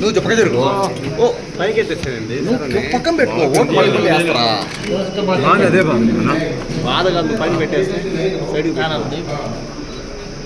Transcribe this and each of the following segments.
నువ్వు చెప్పక జరుగు ఓ పైకి ఎత్తేసేయండి పక్కన పెట్టుకో ఓట్ పైకి వేస్తారా బాధ కాదు పైన పెట్టేస్తే సైడ్కి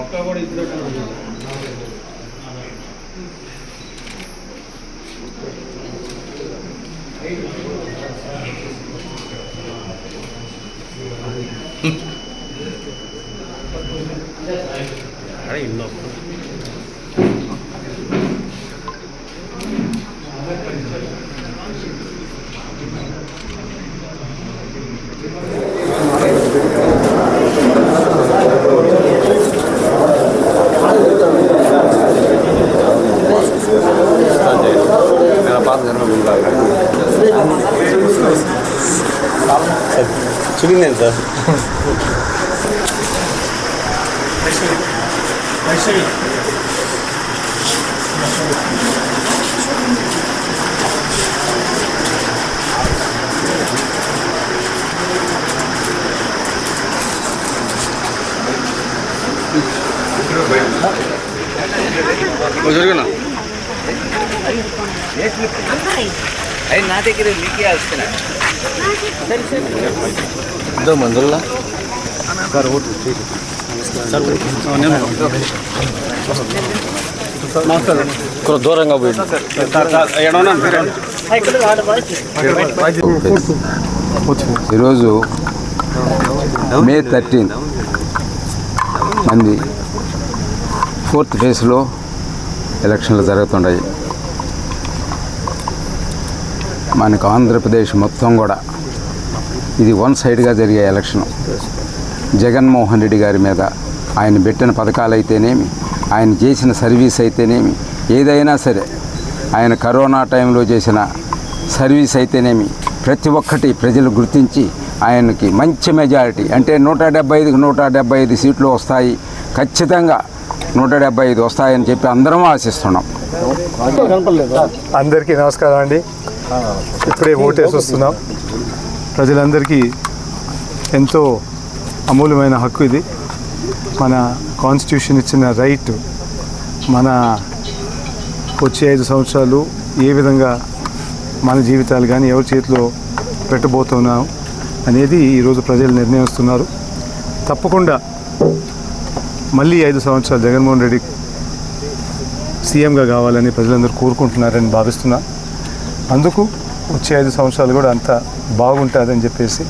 పెట్టాలి అరే ఇల్లు 作りねえぞ。বুঝলি అది నా దగ్గర నీకే వస్తున్నా. ఇదో మందుల్లా? కొంచెం దూరంగా పోయి. ఈరోజు మే థర్టీన్. మంది ఫోర్త్ ఫేజ్లో ఎలక్షన్లు జరుగుతున్నాయి మనకు ఆంధ్రప్రదేశ్ మొత్తం కూడా ఇది వన్ సైడ్గా జరిగే ఎలక్షన్. జగన్మోహన్ రెడ్డి గారి మీద ఆయన పెట్టిన పథకాలు అయితేనేమి ఆయన చేసిన సర్వీస్ అయితేనేమి ఏదైనా సరే ఆయన కరోనా టైంలో చేసిన సర్వీస్ అయితేనేమి ప్రతి ఒక్కటి ప్రజలు గుర్తించి ఆయనకి మంచి మెజారిటీ అంటే నూట డెబ్బై ఐదుకి నూట డెబ్బై ఐదు సీట్లు వస్తాయి ఖచ్చితంగా నూట డెబ్బై ఐదు వస్తాయని చెప్పి అందరం ఆశిస్తున్నాం. అందరికీ నమస్కారం అండి. ఇప్పుడే ఓటేసి వస్తున్నాం. ప్రజలందరికీ ఎంతో అమూల్యమైన హక్కు ఇది. మన కాన్స్టిట్యూషన్ ఇచ్చిన రైట్ మన వచ్చే ఐదు సంవత్సరాలు ఏ విధంగా మన జీవితాలు కానీ ఎవరి చేతిలో పెట్టబోతున్నాం అనేది ఈరోజు ప్రజలు నిర్ణయిస్తున్నారు. తప్పకుండా మళ్ళీ ఐదు సంవత్సరాలు జగన్మోహన్ రెడ్డి సీఎంగా కావాలని ప్రజలందరూ కోరుకుంటున్నారని భావిస్తున్నా. అందుకు వచ్చే ఐదు సంవత్సరాలు కూడా అంత బాగుంటుందని చెప్పేసి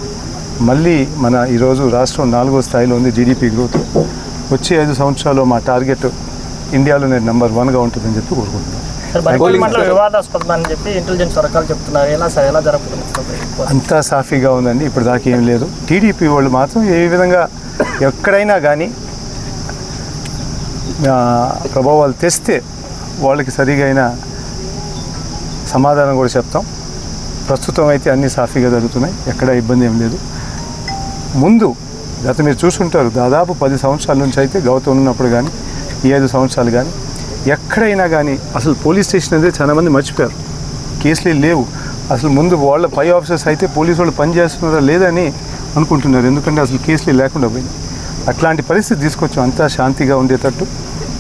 మళ్ళీ మన ఈరోజు రాష్ట్రం నాలుగో స్థాయిలో ఉంది జీడిపి గ్రోత్ వచ్చే ఐదు సంవత్సరాలు మా టార్గెట్ ఇండియాలో నేను నెంబర్ వన్గా ఉంటుందని చెప్పి కోరుకుంటున్నాను చెప్పి ఇంటెలిజెన్స్ వర్గాలు చెప్తున్నారు. ఎలా సార్ ఎలా జరుగుతుంది అంతా సాఫీగా ఉందండి ఇప్పుడు దాకా ఏం లేదు. టీడీపీ వాళ్ళు మాత్రం ఏ విధంగా ఎక్కడైనా కానీ ప్రభావాలు తెస్తే వాళ్ళకి సరిగా అయిన సమాధానం కూడా చెప్తాం. ప్రస్తుతం అయితే అన్నీ సాఫీగా జరుగుతున్నాయి. ఎక్కడ ఇబ్బంది ఏం లేదు. ముందు గత మీరు చూసుంటారు దాదాపు పది సంవత్సరాల నుంచి అయితే గౌతమ్ ఉన్నప్పుడు కానీ ఈ ఐదు సంవత్సరాలు కానీ ఎక్కడైనా కానీ అసలు పోలీస్ స్టేషన్ అనేది చాలామంది మర్చిపోయారు. కేసులే లేవు. అసలు ముందు వాళ్ళ పై ఆఫీసర్స్ అయితే పోలీసు వాళ్ళు పనిచేస్తున్నారా లేదని అనుకుంటున్నారు. ఎందుకంటే అసలు కేసులే లేకుండా పోయినాయి. అట్లాంటి పరిస్థితి తీసుకొచ్చాం. అంతా శాంతిగా ఉండేటట్టు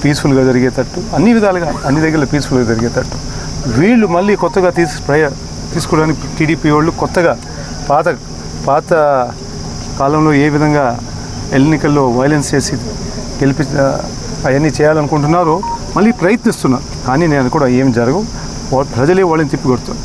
పీస్ఫుల్గా జరిగేటట్టు అన్ని విధాలుగా అన్ని దగ్గర పీస్ఫుల్గా జరిగేటట్టు. వీళ్ళు మళ్ళీ కొత్తగా తీసు ప్రయ తీసుకోవడానికి టీడీపీ వాళ్ళు కొత్తగా పాత పాత కాలంలో ఏ విధంగా ఎన్నికల్లో వైలెన్స్ చేసి గెలిపి అవన్నీ చేయాలనుకుంటున్నారో మళ్ళీ ప్రయత్నిస్తున్నారు. కానీ నేను కూడా ఏం జరగవు. ప్రజలే వాళ్ళని తిప్పికొడుతారు